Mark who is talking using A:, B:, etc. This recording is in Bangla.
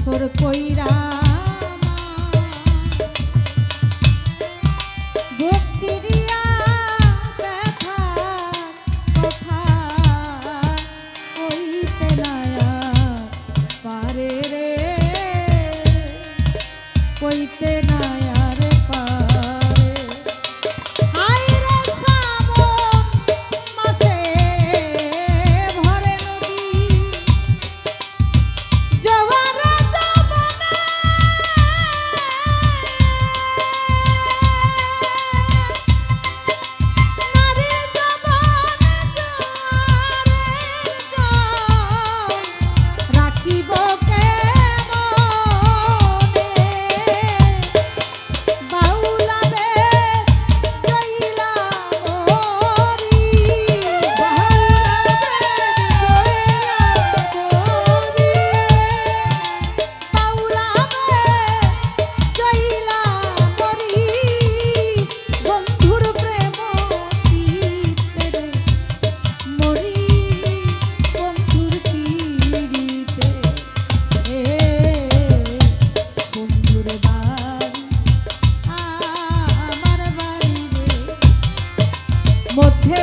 A: নিরামা কইরা কইতে না মধ্যে